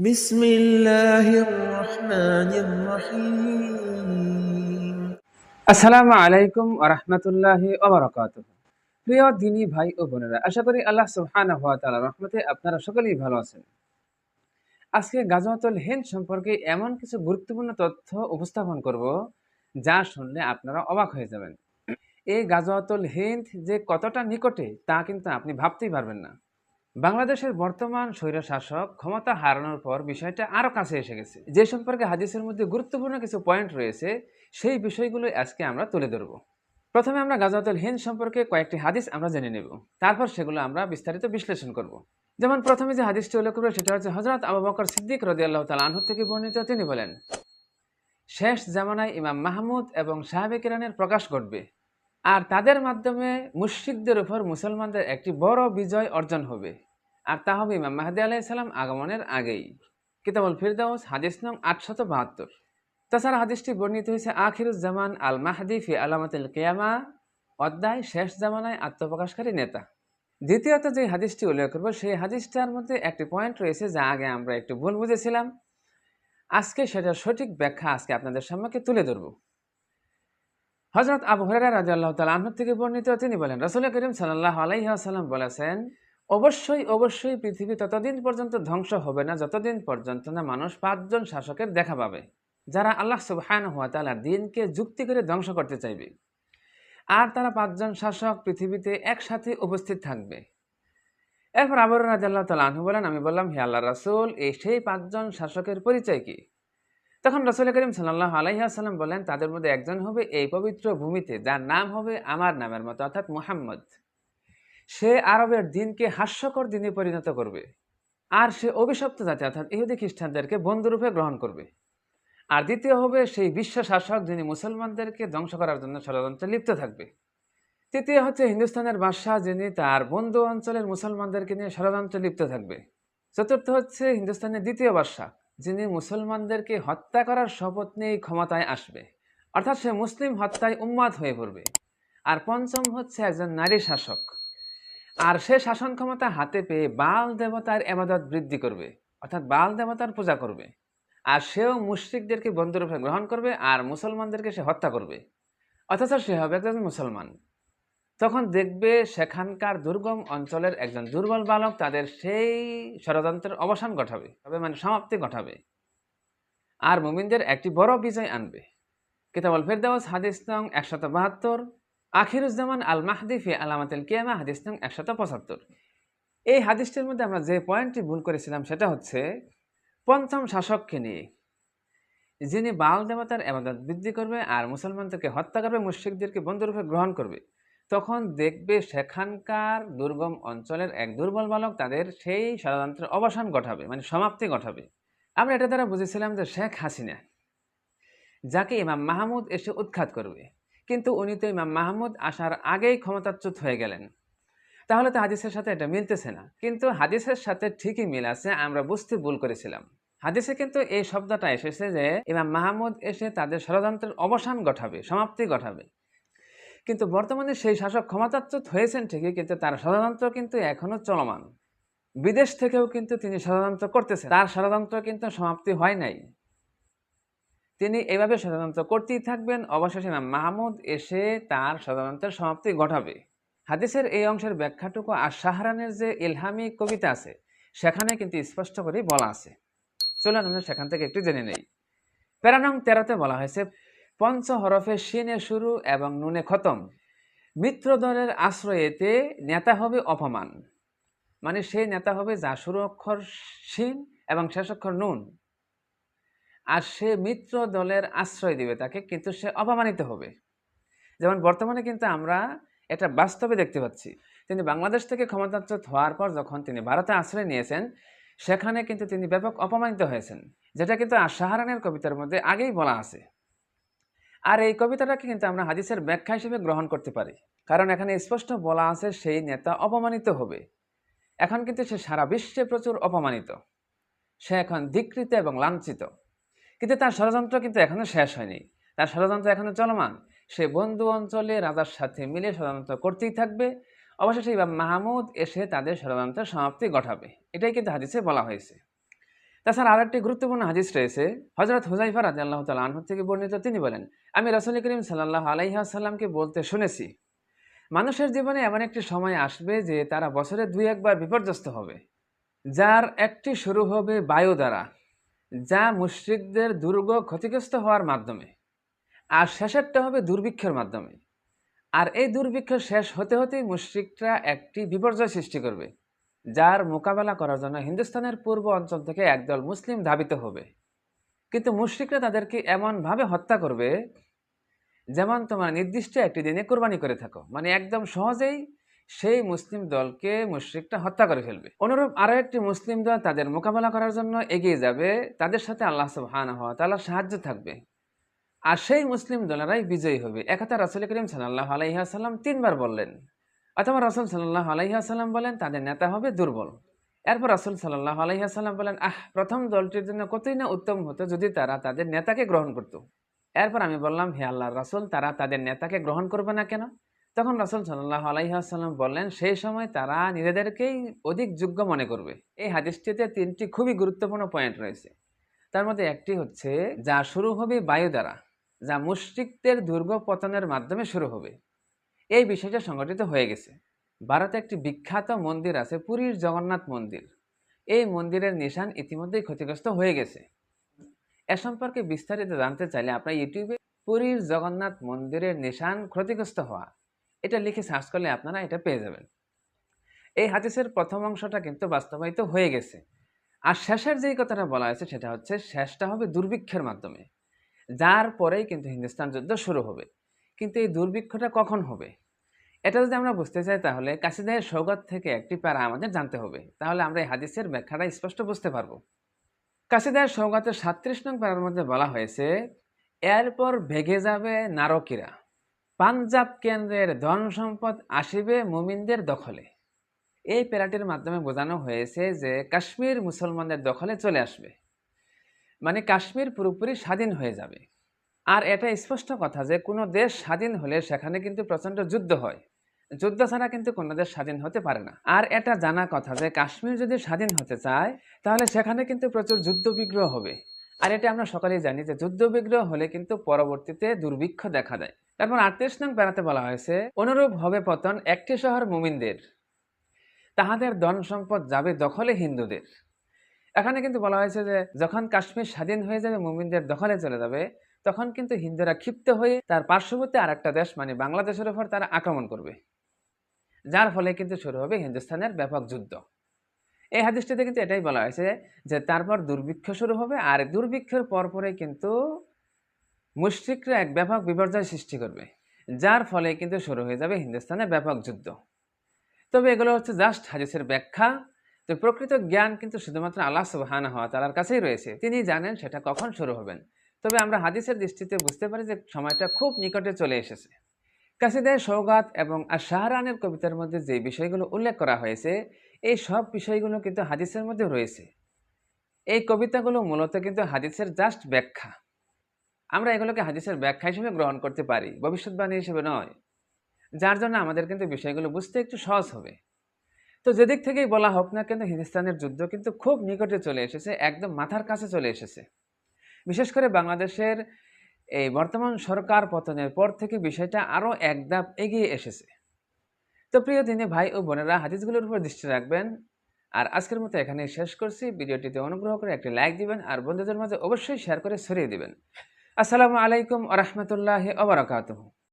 بسم الله الرحمن الرحيم আসসালামু আলাইকুম আরহামতুল্লাহি ওবরাকাত প্রিয় দিনী ভাই ও বোনেরা আশা করি আল্লাহ সুবহানাহু ওয়া তাআলার রহমতে আপনারা সকলেই ভালো আছেন আজকে গাজওয়াতুল হিন্দ সম্পর্কে এমন কিছু গুরুত্বপূর্ণ তথ্য উপস্থাপন করব যা শুনলে আপনারা অবাক হয়ে যাবেন এই গাজওয়াতুল হিন্দ যে কতটা নিকটে তা কিন্তু আপনি ভাবতেই পারবেন না বাংলাদেশের বর্তমান স্বৈরশাসক ক্ষমতা হারানোর পর বিষয়টা আরও কাছে এসে গেছে। যে সম্পর্কে হাদিসের মধ্যে গুরুত্বপূর্ণ কিছু পয়েন্ট রয়েছে, সেই বিষয়গুলো আজকে আমরা তুলে ধরব। প্রথমে আমরা গাজাতুল হিন্দ সম্পর্কে কয়েকটি হাদিস আমরা জেনে নেব। তারপর সেগুলো আমরা বিস্তারিত বিশ্লেষণ করব। যেমন প্রথমে যে হাদিসটি উল্লেখ করব সেটা হচ্ছে হজরত আবু বকর সিদ্দিক রদি আল্লাহ তালা আনহু থেকে বর্ণিত। তিনি বলেন, শেষ জামানায় ইমাম মাহমুদ এবং সাহাবে কিরানের প্রকাশ ঘটবে। আর তাদের মাধ্যমে মুশ্রিকদের উপর মুসলমানদের একটি বড় বিজয় অর্জন হবে। আর তা হবে ইমাম মাহাদি আলাইসাল্লাম আগমনের আগেই। কিতাবুল ফিরদাউস, হাদিস নং আটশত বাহাত্তর। তাছাড়া হাদিসটি বর্ণিত হয়েছে আখিরুজ্জামান আল মাহাদি ফি আলামাতুল কেয়ামা অধ্যায় শেষ জামানায় আত্মপ্রকাশকারী নেতা। দ্বিতীয়ত যে হাদিসটি উল্লেখ করব, সেই হাদিসটার মধ্যে একটি পয়েন্ট রয়েছে যা আগে আমরা একটু ভুল বুঝেছিলাম। আজকে সেটার সঠিক ব্যাখ্যা আজকে আপনাদের সম্মুখে তুলে ধরব। হজরত আবু হরেরা রাজা আল্লাহ তালা আহমদ থেকে বর্ণিত, তিনি বলেন, রসুল করিম সাল্লাহ আলাইসাল্লাম বলেছেন, অবশ্যই অবশ্যই পৃথিবী ততদিন পর্যন্ত ধ্বংস হবে না, যতদিন পর্যন্ত না মানুষ পাঁচজন শাসকের দেখা পাবে, যারা আল্লাহ সুবহান হাত তালার দিনকে যুক্তি করে ধ্বংস করতে চাইবে। আর তারা পাঁচজন শাসক পৃথিবীতে একসাথে উপস্থিত থাকবে। এরপর আবর রাজাল্লাহ তালা আনহু বলেন, আমি বললাম, হে আল্লাহ রাসুল, এই সেই পাঁচজন শাসকের পরিচয় কি? তখন রসুল করিম সাল্লাহ আলাইসাল্লাম বলেন, তাদের মধ্যে একজন হবে এই পবিত্র ভূমিতে, যার নাম হবে আমার নামের মতো, অর্থাৎ মুহাম্মদ। সে আরবের দিনকে হাস্যকর দিনে পরিণত করবে। আর সে অভিশপ্ত জাতি, অর্থাৎ ইহুদি খ্রিস্টানদেরকে বন্ধুরূপে গ্রহণ করবে। আর দ্বিতীয় হবে সেই বিশ্ব শাসক যিনি মুসলমানদেরকে ধ্বংস করার জন্য ষড়যন্ত্রে লিপ্ত থাকবে। তৃতীয় হচ্ছে হিন্দুস্তানের বাদশাহ, যিনি তার বন্ধু অঞ্চলের মুসলমানদেরকে নিয়ে ষড়যন্ত্রে লিপ্ত থাকবে। চতুর্থ হচ্ছে হিন্দুস্তানের দ্বিতীয় বাদশাহ। যিনি মুসলমানদেরকে হত্যা করার শপথ নিয়েই ক্ষমতায় আসবে, অর্থাৎ সে মুসলিম হত্যায় উন্মাদ হয়ে পড়বে। আর পঞ্চম হচ্ছে একজন নারী শাসক। আর সে শাসন ক্ষমতা হাতে পেয়ে বাল দেবতার এবাদত বৃদ্ধি করবে, অর্থাৎ বাল দেবতার পূজা করবে। আর সেও মুশ্রিকদেরকে বন্ধুরূপে গ্রহণ করবে আর মুসলমানদেরকে সে হত্যা করবে। অথচ সে হবে একজন মুসলমান। তখন দেখবে সেখানকার দুর্গম অঞ্চলের একজন দুর্বল বালক তাদের সেই ষড়যন্ত্রের অবসান ঘটাবে, তবে মানে সমাপ্তি ঘটাবে। আর মুমিনদের একটি বড় বিজয় আনবে। কিতাবল ফেরদাউস, হাদিস নং একশত বাহাত্তর, আখিরুজ্জামান আল মাহদি ফি আলামাতুল কিয়ামা, হাদিস নং একশত পঁচাত্তর। এই হাদিসটির মধ্যে আমরা যে পয়েন্টটি ভুল করেছিলাম সেটা হচ্ছে, পঞ্চম শাসককে নিয়ে। যিনি বাল দেবতার এবাদত বৃদ্ধি করবে আর মুসলমানদেরকে হত্যা করবে, মুশ্রিকদেরকে বন্ধুরূপে গ্রহণ করবে। তখন দেখবে সেখানকার দুর্গম অঞ্চলের এক দুর্বল বালক তাদের সেই ষড়যন্ত্রের অবসান ঘটাবে মানে সমাপ্তি ঘটাবে। আমরা এটা দ্বারা বুঝেছিলাম যে শেখ হাসিনা, যাকে ইমাম মাহমুদ এসে উৎখাত করবে, কিন্তু উনি তো ইমাম মাহমুদ আসার আগেই ক্ষমতাচ্যুত হয়ে গেলেন। তাহলে তো হাদিসের সাথে এটা মিলতেছে না। কিন্তু হাদিসের সাথে ঠিকই মিল আছে, আমরা বুঝতে ভুল করেছিলাম। হাদিসে কিন্তু এই শব্দটা এসেছে যে, ইমাম মাহমুদ এসে তাদের ষড়যন্ত্রের অবসান ঘটাবে, সমাপ্তি ঘটাবে। কিন্তু বর্তমানে সেই শাসক ক্ষমতাচ্যুত হয়েছেন ঠিকই, কিন্তু তার ষড়যন্ত্র কিন্তু এখনও চলমান। বিদেশ থেকেও কিন্তু তিনি ষড়যন্ত্র করতেছেন। তার ষড়যন্ত্র কিন্তু সমাপ্তি হয় নাই। তিনি এভাবে ষড়যন্ত্র করতেই থাকবেন। অবশেষে ইমাম মাহমুদ এসে তার ষড়যন্ত্রের সমাপ্তি ঘটাবে। হাদিসের এই অংশের ব্যাখ্যাটুকু আর শাহরানের যে ইলহামি কবিতা আছে, সেখানে কিন্তু স্পষ্ট করে বলা আছে। চলুন আমরা সেখান থেকে একটু জেনে নেই। প্যারানং তেরোতে বলা হয়েছে পঞ্চ হরফে শিনে শুরু এবং নুনে খতম। মিত্র দলের আশ্রয়েতে নেতা হবে অপমান। মানে সেই নেতা হবে যা শুরু অক্ষর শিন এবং শেষ অক্ষর নুন। আর সে মিত্র দলের আশ্রয় দিবে তাকে, কিন্তু সে অপমানিত হবে। যেমন বর্তমানে কিন্তু আমরা এটা বাস্তবে দেখতে পাচ্ছি। তিনি বাংলাদেশ থেকে ক্ষমতাচ্যুত হওয়ার পর যখন তিনি ভারতে আশ্রয় নিয়েছেন, সেখানে কিন্তু তিনি ব্যাপক অপমানিত হয়েছেন। যেটা কিন্তু আশাহারানের কবিতার মধ্যে আগেই বলা আছে। আর এই কবিতাটাকে কিন্তু আমরা হাদিসের ব্যাখ্যা হিসেবে গ্রহণ করতে পারি। কারণ এখানে স্পষ্ট বলা আছে, সেই নেতা অপমানিত হবে। এখন কিন্তু সে সারা বিশ্বে প্রচুর অপমানিত। সে এখন ধিকৃত এবং লাঞ্ছিত। কিন্তু তার ষড়যন্ত্র কিন্তু এখনও শেষ হয়নি। তার ষড়যন্ত্র এখনও চলমান। সে বন্ধু অঞ্চলে রাজার সাথে মিলে ষড়যন্ত্র করতেই থাকবে। অবশেষে ইমাম মাহমুদ এসে তাদের ষড়যন্ত্রের সমাপ্তি ঘটাবে। এটাই কিন্তু হাদিসে বলা হয়েছে। তাছাড়া আরেকটি গুরুত্বপূর্ণ হাদিস রয়েছে। হজরত হুজাইফা রাজি আল্লাহ তাল আনহর থেকে বর্ণিত, তিনি বলেন, আমি রসুল করিম সাল্লাহ আলাইহাসাল্লামকে বলতে শুনেছি, মানুষের জীবনে এমন একটি সময় আসবে যে তারা বছরে দুই একবার বিপর্যস্ত হবে, যার একটি শুরু হবে বায়ু দ্বারা, যা মুশ্রিকদের দুর্গ ক্ষতিগ্রস্ত হওয়ার মাধ্যমে, আর শেষেরটা হবে দুর্ভিক্ষের মাধ্যমে। আর এই দুর্ভিক্ষ শেষ হতে হতেই মুশ্রিকরা একটি বিপর্যয় সৃষ্টি করবে। যার মোকাবেলা করার জন্য হিন্দুস্তানের পূর্ব অঞ্চল থেকে একদল মুসলিম ধাবিত হবে। কিন্তু মুশ্রিকরা তাদেরকে এমনভাবে হত্যা করবে যেমন তোমার নির্দিষ্ট একটি দিনে কোরবানি করে থাকো। মানে একদম সহজেই সেই মুসলিম দলকে মুশ্রিকটা হত্যা করে ফেলবে। অনুরূপ আরও একটি মুসলিম দল তাদের মোকাবেলা করার জন্য এগিয়ে যাবে। তাদের সাথে আল্লাহ সুবহান হওয়া তালার সাহায্য থাকবে। আর সেই মুসলিম দলেরাই বিজয়ী হবে। একথা রাসুল করিম সাল্লাহ আলাইহাসাল্লাম তিনবার বললেন। অথবা রাসুল সাল্লাহ আলাইহাসাল্লাম বলেন, তাদের নেতা হবে দুর্বল। এরপর রাসুল সাল্লাহ আলাইহাসাল্লাম বলেন, আহ, প্রথম দলটির জন্য কতই না উত্তম হতো যদি তারা তাদের নেতাকে গ্রহণ করত? এরপর আমি বললাম, হে আল্লাহ রাসুল, তারা তাদের নেতাকে গ্রহণ করবে না কেন? তখন রাসুল সাল্লাহ আলাইহাসাল্লাম বললেন, সেই সময় তারা নিজেদেরকেই অধিক যোগ্য মনে করবে। এই হাদিসটিতে তিনটি খুবই গুরুত্বপূর্ণ পয়েন্ট রয়েছে। তার মধ্যে একটি হচ্ছে, যা শুরু হবে বায়ু দ্বারা, যা মুশ্রিকদের দুর্গ পতনের মাধ্যমে শুরু হবে। এই বিষয়টা সংগঠিত হয়ে গেছে। ভারতে একটি বিখ্যাত মন্দির আছে, পুরীর জগন্নাথ মন্দির। এই মন্দিরের নিশান ইতিমধ্যেই ক্ষতিগ্রস্ত হয়ে গেছে। এ সম্পর্কে বিস্তারিত জানতে চাইলে আপনার ইউটিউবে পুরীর জগন্নাথ মন্দিরের নিশান ক্ষতিগ্রস্ত হওয়া, এটা লিখে সার্চ করলে আপনারা এটা পেয়ে যাবেন। এই হাদিসের প্রথম অংশটা কিন্তু বাস্তবায়িত হয়ে গেছে। আর শেষের যেই কথাটা বলা হয়েছে সেটা হচ্ছে, শেষটা হবে দুর্ভিক্ষের মাধ্যমে। যার পরেই কিন্তু হিন্দুস্তান যুদ্ধ শুরু হবে। কিন্তু এই দুর্ভিক্ষটা কখন হবে? এটা যদি আমরা বুঝতে চাই তাহলে কাশিদাহের সৌগত থেকে একটি প্যারা আমাদের জানতে হবে। তাহলে আমরা এই হাদিসের ব্যাখ্যাটা স্পষ্ট বুঝতে পারব। কাশিদাহের সৌগতের সাত্রিশ নং প্যারার মধ্যে বলা হয়েছে, এরপর ভেগে যাবে নারকীরা। পাঞ্জাব কেন্দ্রের ধন সম্পদ আসিবে মুমিনদের দখলে। এই প্যারাটির মাধ্যমে বোঝানো হয়েছে যে কাশ্মীর মুসলমানদের দখলে চলে আসবে। মানে কাশ্মীর পুরোপুরি স্বাধীন হয়ে যাবে। আর এটা স্পষ্ট কথা যে কোনো দেশ স্বাধীন হলে সেখানে কিন্তু প্রচণ্ড যুদ্ধ হয়। যুদ্ধ ছাড়া কিন্তু কোনো দেশ স্বাধীন হতে পারে না। আর এটা জানা কথা যে কাশ্মীর যদি স্বাধীন হতে চায়, তাহলে সেখানে কিন্তু প্রচুর যুদ্ধ বিগ্রহ হবে। আর এটা আমরা সকলেই জানি যে যুদ্ধ বিগ্রহ হলে কিন্তু পরবর্তীতে দুর্ভিক্ষ দেখা দেয়। তারপর আটত্রিশ নং বেড়াতে বলা হয়েছে, অনুরূপ হবে পতন একটি শহর মুমিনদের। তাহাদের ধন সম্পদ যাবে দখলে হিন্দুদের। এখানে কিন্তু বলা হয়েছে যে যখন কাশ্মীর স্বাধীন হয়ে যাবে, মুমিনদের দখলে চলে যাবে, তখন কিন্তু হিন্দুরা ক্ষিপ্ত হয়ে তার পার্শ্ববর্তী আর একটা দেশ মানে বাংলাদেশের উপর তারা আক্রমণ করবে। যার ফলে কিন্তু শুরু হবে হিন্দুস্তানের ব্যাপক যুদ্ধ। এই হাদিসটিতে কিন্তু এটাই বলা হয়েছে যে তারপর দুর্ভিক্ষ শুরু হবে আর দুর্ভিক্ষের পরপরে কিন্তু মুশ্রিকরা এক ব্যাপক বিপর্যয় সৃষ্টি করবে, যার ফলে কিন্তু শুরু হয়ে যাবে হিন্দুস্তানের ব্যাপক যুদ্ধ। তবে এগুলো হচ্ছে জাস্ট হাদিসের ব্যাখ্যা। তো প্রকৃত জ্ঞান কিন্তু শুধুমাত্র আল্লাহ সুবাহান হওয়া তালার কাছেই রয়েছে। তিনি জানেন সেটা কখন শুরু হবেন। তবে আমরা হাদিসের দৃষ্টিতে বুঝতে পারি যে সময়টা খুব নিকটে চলে এসেছে। কাসিদায় সৌগাত এবং আর শাহরানের কবিতার মধ্যে যে বিষয়গুলো উল্লেখ করা হয়েছে, এই সব বিষয়গুলো কিন্তু হাদিসের মধ্যে রয়েছে। এই কবিতাগুলো মূলত কিন্তু হাদিসের জাস্ট ব্যাখ্যা। আমরা এগুলোকে হাদিসের ব্যাখ্যা হিসেবে গ্রহণ করতে পারি, ভবিষ্যৎবাণী হিসেবে নয়। যার জন্য আমাদের কিন্তু বিষয়গুলো বুঝতে একটু সহজ হবে। তো যেদিক থেকেই বলা হোক না কিন্তু হিন্দুস্তানের যুদ্ধ কিন্তু খুব নিকটে চলে এসেছে, একদম মাথার কাছে চলে এসেছে। বিশেষ করে বাংলাদেশের এই বর্তমান সরকার পতনের পর থেকে বিষয়টা আরও এক ধাপ এগিয়ে এসেছে। তো প্রিয় দিনে ভাই ও বোনেরা, হাদিসগুলোর উপর দৃষ্টি রাখবেন। আর আজকের মতো এখানে শেষ করছি। ভিডিওটিতে অনুগ্রহ করে একটি লাইক দিবেন আর বন্ধুদের মাঝে অবশ্যই শেয়ার করে ছড়িয়ে দিবেন। আসসালামু আলাইকুম আ রহমতুল্লাহ